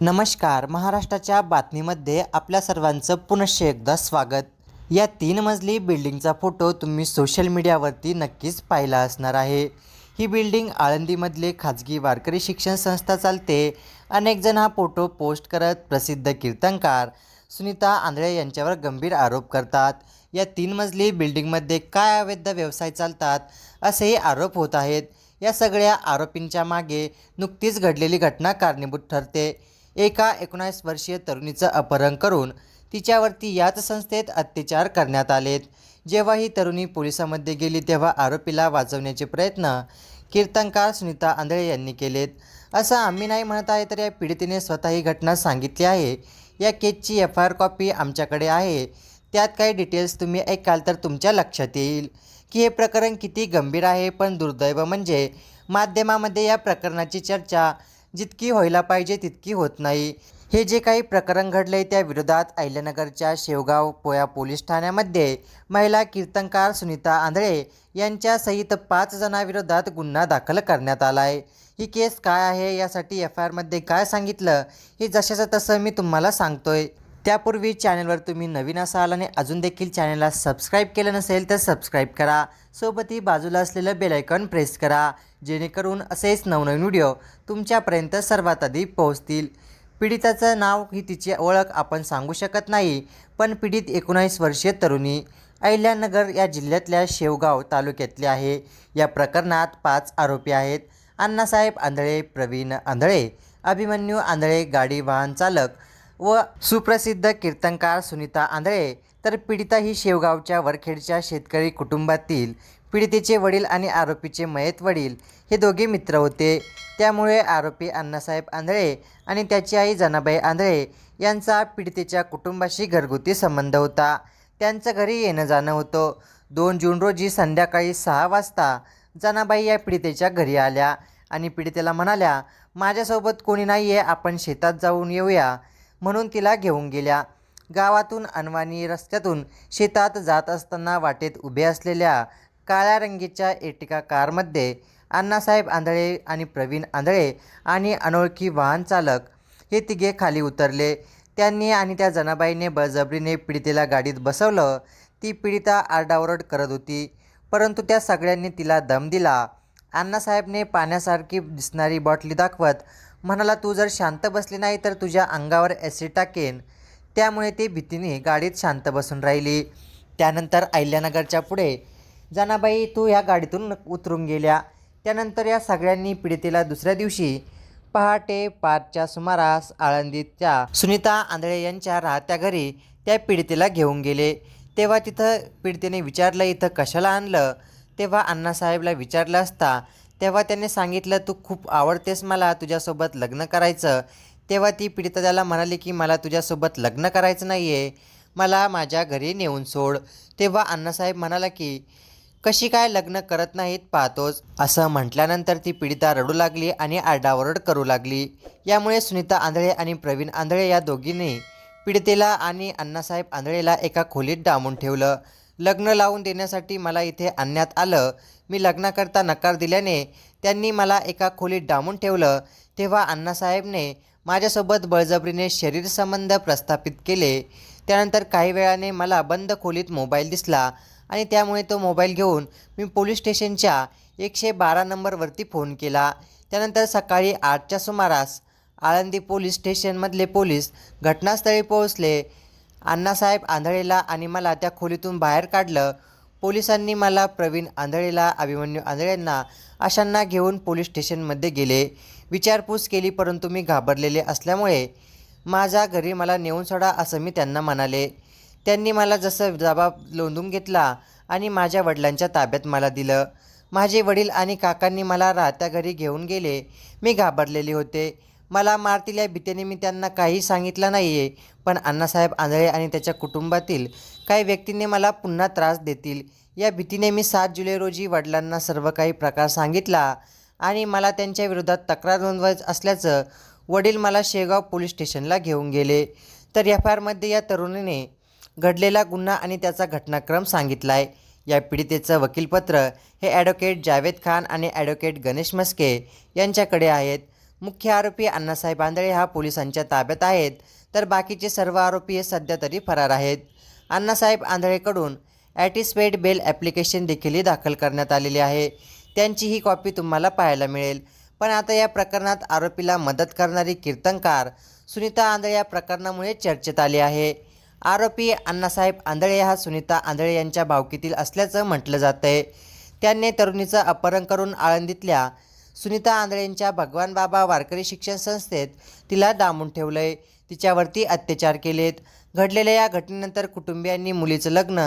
नमस्कार. महाराष्ट्राच्या बातमीमध्ये आपल्या सर्वांचं पुनश्च एकदा स्वागत. या तीन मजली बिल्डिंगचा फोटो तुम्ही सोशल मीडियावरती नक्कीच पाहिला असणार आहे. ही बिल्डिंग आळंदीमधले खाजगी वारकरी शिक्षण संस्था चालते. अनेकजण हा फोटो पोस्ट करत प्रसिद्ध कीर्तनकार सुनीता आंधळे यांच्यावर गंभीर आरोप करतात. या तीन मजली बिल्डिंगमध्ये काय अवैध व्यवसाय चालतात असेही आरोप होत आहेत. या सगळ्या आरोपींच्या मागे नुकतीच घडलेली घटना कारणीभूत ठरते. एका एकोणावीस वर्षीय तरुणीचं अपहरण करून तिच्यावरती याच संस्थेत अत्याचार करण्यात आलेत. जेव्हा ही तरुणी पोलिसांमध्ये गेली तेव्हा आरोपीला वाचवण्याचे प्रयत्न कीर्तनकार सुनीता आंधळे यांनी केलेत. असं आम्ही नाही म्हणत आहे तर या पीडितेने स्वतः ही घटना सांगितली आहे. या केसची एफ आय आर कॉपी आमच्याकडे आहे. त्यात काही डिटेल्स तुम्ही ऐकाल तर तुमच्या लक्षात येईल. की हे प्रकरण किती गंभीर आहे पण दुर्दैव म्हणजे माध्यमामध्ये या प्रकरणाची चर्चा जितकी व्हायला पाहिजे तितकी होत नाही. हे जे काही प्रकरण घडले त्या विरोधात अहिल्यानगरच्या शेवगाव पोया पोलीस ठाण्यामध्ये महिला कीर्तनकार सुनीता आंधळे यांच्यासहित पाच जणांविरोधात गुन्हा दाखल करण्यात आला आहे ही केस काय आहे यासाठी एफ आय आरमध्ये काय सांगितलं हे जशाचं तसं मी तुम्हाला सांगतोय. त्यापूर्वी चॅनलवर तुम्ही नवीन असाल आणि अजून देखील चॅनलला सबस्क्राईब केलं नसेल तर सबस्क्राईब करा. सोबतही बाजूला असलेलं बेलायकॉन प्रेस करा. जेणेकरून असेच नवनवीन व्हिडिओ तुमच्यापर्यंत सर्वात आधी पोहोचतील. पीडिताचं नाव ही तिची ओळख आपण सांगू शकत नाही पण पीडित एकोणावीस वर्षीय तरुणी अहिल्यानगर या जिल्ह्यातल्या शेवगाव तालुक्यातली आहे. या प्रकरणात पाच आरोपी आहेत. अण्णासाहेब आंधळे प्रवीण आंधळे अभिमन्यू आंधळे गाडी वाहन चालक व सुप्रसिद्ध कीर्तनकार सुनीता आंधळे. तर पीडिता ही शेवगावच्या वरखेडच्या शेतकरी कुटुंबातील पीडितेचे वडील आणि आरोपीचे मयत वडील हे दोघे मित्र होते. त्यामुळे आरोपी अण्णासाहेब आंधळे आणि त्याची आई जनाबाई आंधळे यांचा पीडितेच्या कुटुंबाशी घरगुती संबंध होता. त्यांचं घरी येणं जाणं होतं. दोन जून रोजी संध्याकाळी सहा वाजता जनाबाई या पीडितेच्या घरी आल्या आणि पीडितेला म्हणाल्या माझ्यासोबत कोणी नाही आहे आपण शेतात जाऊन येऊया. म्हणून तिला घेऊन गेल्या. गावातून अनवाणी रस्त्यातून शेतात जात असताना वाटेत उभे असलेल्या काळ्या रंगीच्या एटिका कारमध्ये अण्णासाहेब आंधळे आणि प्रवीण आंधळे आणि अनोळखी वाहन चालक हे तिघे खाली उतरले. त्यांनी आणि त्या जनाबाईने बळजबरीने पीडितेला गाडीत बसवलं. ती पीडिता आरडाओरड करत होती. परंतु त्या सगळ्यांनी तिला दम दिला. अण्णासाहेबने पाण्यासारखी दिसणारी बॉटली दाखवत म्हणाला तू जर शांत बसली नाही तर तुझ्या अंगावर ॲसिड टाकेन. त्यामुळे ती भीतीने गाडीत शांत बसून राहिली. त्यानंतर अहिल्यानगरच्या पुढे जनाबाई तू ह्या गाडीतून उतरून गेल्या. त्यानंतर या सगळ्यांनी पीडितेला दुसऱ्या दिवशी पहाटे पाचच्या सुमारास आळंदीच्या सुनीता आंधळे यांच्या राहत्या घरी त्या पीडितेला घेऊन गेले. तेव्हा तिथं पीडितेने विचारलं इथं कशाला आणलं? तेव्हा अण्णासाहेबला विचारलं असता तेव्हा त्याने सांगितलं तू खूप आवडतेस मला तुझ्यासोबत लग्न करायचं. तेव्हा ती पीडिता त्याला म्हणाली की मला तुझ्यासोबत लग्न करायचं नाही आहे मला माझ्या घरी नेऊन सोड. तेव्हा अण्णासाहेब म्हणाला की कशी काय लग्न करत नाहीत पाहतोच. असं म्हटल्यानंतर ती पीडिता रडू लागली आणि आरडाओरड करू लागली. यामुळे सुनीता आंधळे आणि प्रवीण आंधळे या दोघींनी पीडितेला आणि अण्णासाहेब आंधळेला एका खोलीत डांबून ठेवलं. लग्न लावून देण्यासाठी मला इथे आणण्यात आलं. मी लग्नाकरता नकार दिल्याने त्यांनी मला एका खोलीत डांबून ठेवलं. तेव्हा अण्णासाहेबने माझ्यासोबत बळजबरीने शरीरसंबंध प्रस्थापित केले. त्यानंतर काही वेळाने मला बंद खोलीत मोबाईल दिसला. आणि त्यामुळे तो मोबाईल घेऊन मी पोलीस स्टेशनच्या एकशे बारा नंबरवरती फोन केला. त्यानंतर सकाळी आठच्या सुमारास आळंदी पोलीस स्टेशनमधले पोलीस घटनास्थळी पोहोचले. अण्णासाहेब आंधळेला आणि मला त्या खोलीतून बाहेर काढलं. पोलिसांनी मला प्रवीण आंधळेला अभिमन्यू आंधळेंना अशांना घेऊन पोलीस स्टेशनमध्ये गेले. विचारपूस केली परंतु मी घाबरलेले असल्यामुळे माझ्या घरी मला नेऊन सोडा असं मी त्यांना म्हणाले. त्यांनी मला जसं जबाब लोंदून घेतला आणि माझ्या वडिलांच्या ताब्यात मला दिलं. माझे वडील आणि काकांनी मला राहत्या घरी घेऊन गेले. मी घाबरलेले होते. मला मारतील या भीतीने मी त्यांना काही सांगितलं नाही आहे पण अण्णासाहेब आंधळे आणि त्याच्या कुटुंबातील काही व्यक्तींनी मला पुन्हा त्रास देतील. या भीतीने मी सात जुलै रोजी वडिलांना सर्व काही प्रकार सांगितला आणि मला त्यांच्या विरोधात तक्रार नोंदवायचं असल्याचं वडील मला शेगाव पोलीस स्टेशनला घेऊन गेले. तर एफ आय आरमध्ये या तरुणीने घडलेला गुन्हा आणि त्याचा घटनाक्रम सांगितला आहे या पीडितेचं वकीलपत्र हे ॲडव्होकेट जावेद खान आणि ॲडव्होकेट गणेश मस्के यांच्याकडे आहेत. मुख्य आरोपी अण्णासाहेब आंधळे हा पोलिसांच्या ताब्यात आहेत तर बाकीचे सर्व आरोपी हे सध्या तरी फरार आहेत. अण्णासाहेब आंधळेकडून ॲटिस्पेड बेल ॲप्लिकेशन देखीलही दाखल करण्यात आलेली आहे. त्यांची ही कॉपी तुम्हाला पाहायला मिळेल. पण आता या प्रकरणात आरोपीला मदत करणारी कीर्तनकार सुनीता आंधळे या प्रकरणामुळे चर्चेत आली आहे. आरोपी अण्णासाहेब आंधळे हा सुनीता आंधळे यांच्या भावकीतील असल्याचं म्हटलं जात आहे त्यांनी तरुणीचं अपहरण करून आळंदीतल्या सुनीता आंधळेंच्या भगवान बाबा वारकरी शिक्षण संस्थेत तिला डांबून ठेवलंय. तिच्यावरती अत्याचार केलेत. घडलेल्या या घटनेनंतर कुटुंबियांनी मुलीचं लग्न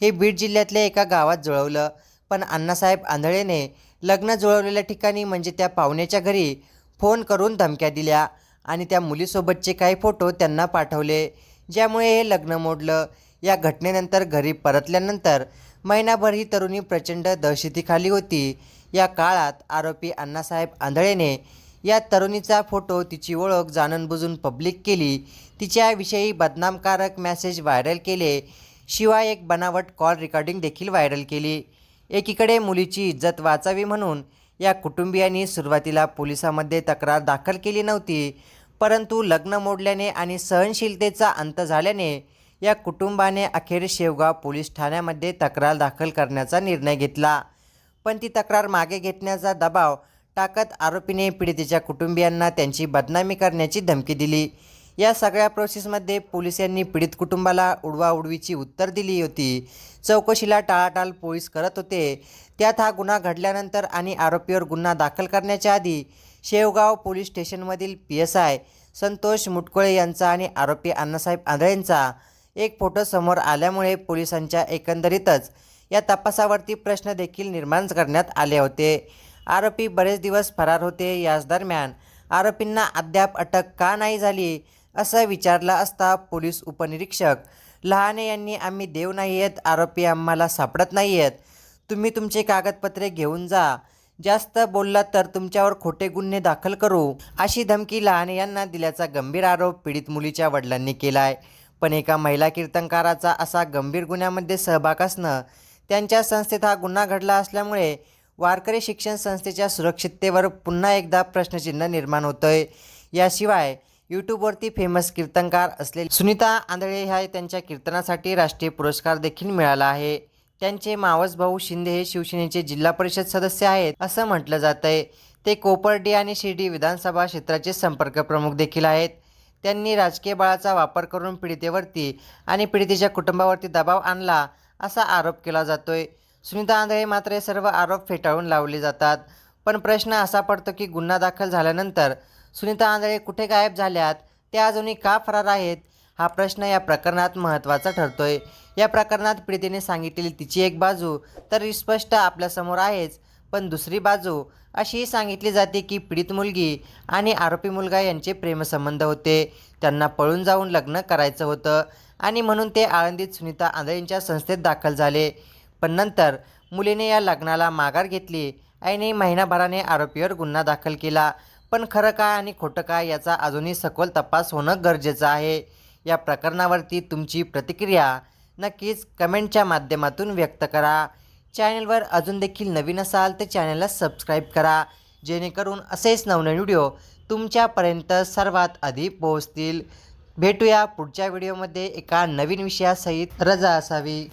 हे बीड जिल्ह्यातल्या एका गावात जुळवलं. पण अण्णासाहेब आंधळेने लग्न जुळवलेल्या ठिकाणी म्हणजे त्या पाहुण्याच्या घरी फोन करून धमक्या दिल्या आणि त्या मुलीसोबतचे काही फोटो त्यांना पाठवले. ज्यामुळे हे लग्न मोडलं. या घटनेनंतर घरी परतल्यानंतर महिनाभर ही तरुणी प्रचंड दहशतीखाली होती. या काळात आरोपी अण्णासाहेब आंधळेने या तरुणीचा फोटो तिची ओळख जाणून बुजून पब्लिक केली. तिच्याविषयी बदनामकारक मॅसेज व्हायरल केले. शिवाय एक बनावट कॉल रेकॉर्डिंग देखील व्हायरल केली. एकीकडे मुलीची इज्जत वाचावी म्हणून या कुटुंबियांनी सुरुवातीला पोलिसामध्ये तक्रार दाखल केली नव्हती. परंतु लग्न मोडल्याने आणि सहनशीलतेचा अंत झाल्याने या कुटुंबाने अखेर शेवगाव पोलीस ठाण्यामध्ये तक्रार दाखल करण्याचा निर्णय घेतला. पण ती तक्रार मागे घेतण्याचा दबाव टाकत आरोपीने पीडितेच्या कुटुंबियांना त्यांची बदनामी करण्याची धमकी दिली. या सगळ्या प्रोसेसमध्ये पोलिसांनी पीडित कुटुंबाला उडवाउडवीची उत्तर दिली होती. चौकशीला टाळाटाळ पोलीस करत होते. त्यात हा गुन्हा घडल्यानंतर आणि आरोपीवर गुन्हा दाखल करण्याच्या आधी Shevgaon police स्टेशनमधील P S I Santosh Mutkule यांचा आणि आरोपी अण्णासाहेब आंधळेंचा एक फोटो समोर आल्यामुळे पोलिसांच्या एकंदरीतच या तपासावरती प्रश्न देखील निर्माण करण्यात आले होते. आरोपी बरेच दिवस फरार होते. याच दरम्यान आरोपींना अद्याप अटक का नाही झाली असं विचारलं असता पोलीस उपनिरीक्षक लहाने यांनी आम्ही देव नाही आहेत आरोपी आम्हाला सापडत नाही आहेत. तुम्ही तुमचे कागदपत्रे घेऊन जा. जास्त बोललात तर तुमच्यावर खोटे गुन्हे दाखल करू अशी धमकी लहाने यांना दिल्याचा गंभीर आरोप पीडित मुलीच्या वडिलांनी केला आहे पण एका महिला कीर्तनकाराचा असा गंभीर गुन्ह्यामध्ये सहभाग असणं त्यांच्या संस्थेत हा गुन्हा घडला असल्यामुळे वारकरी शिक्षण संस्थेच्या सुरक्षिततेवर पुन्हा एकदा प्रश्नचिन्ह निर्माण होतंय. याशिवाय यूट्यूबवरती फेमस कीर्तनकार असलेले सुनीता आंधळे ह्या त्यांच्या कीर्तनासाठी राष्ट्रीय पुरस्कार देखील मिळाला आहे. त्यांचे मावस भाऊ शिंदे हे शिवसेनेचे जिल्हा परिषद सदस्य आहेत असं म्हटलं जात आहे ते कोपर्डी आणि शिर्डी विधानसभा क्षेत्राचे संपर्क प्रमुख देखील आहेत. त्यांनी राजकीय बळाचा वापर करून पीडितेवरती आणि पीडितेच्या कुटुंबावरती दबाव आणला असा आरोप केला जातोय. सुनीता आंधळे मात्र हे सर्व आरोप फेटाळून लावले जातात. पण प्रश्न असा पडतो की गुन्हा दाखल झाल्यानंतर सुनीता आंधळे कुठे गायब झाल्यात? त्या अजूनही का फरार आहेत? हा प्रश्न या प्रकरणात महत्त्वाचा ठरतोय. या प्रकरणात पीडितेने सांगितलेली तिची एक बाजू तर स्पष्ट आपल्यासमोर आहेच पण दुसरी बाजू अशीही सांगितली जाते की पीडित मुलगी आणि आरोपी मुलगा यांचे प्रेमसंबंध होते. त्यांना पळून जाऊन लग्न करायचं होतं आणि म्हणून ते आळंदीत सुनीता आंधळेंच्या संस्थेत दाखल झाले. पण नंतर मुलीने या लग्नाला माघार घेतली आणि महिनाभराने आरोपीवर गुन्हा दाखल केला. पण खरं काय आणि खोटं काय याचा अजूनही सखोल तपास होणं गरजेचं आहे. या प्रकरणावरती तुमची प्रतिक्रिया नक्कीच कमेंटच्या माध्यमातून व्यक्त करा. चॅनलवर अजून देखील नवीन असाल तर चॅनलला सबस्क्राईब करा जेणेकरून असेच नवनवीन व्हिडिओ तुमच्यापर्यंत सर्वात आधी पोहोचतील. भेटूया पुढच्या व्हिडिओमध्ये एका नवीन विषयासहित रजा असावी.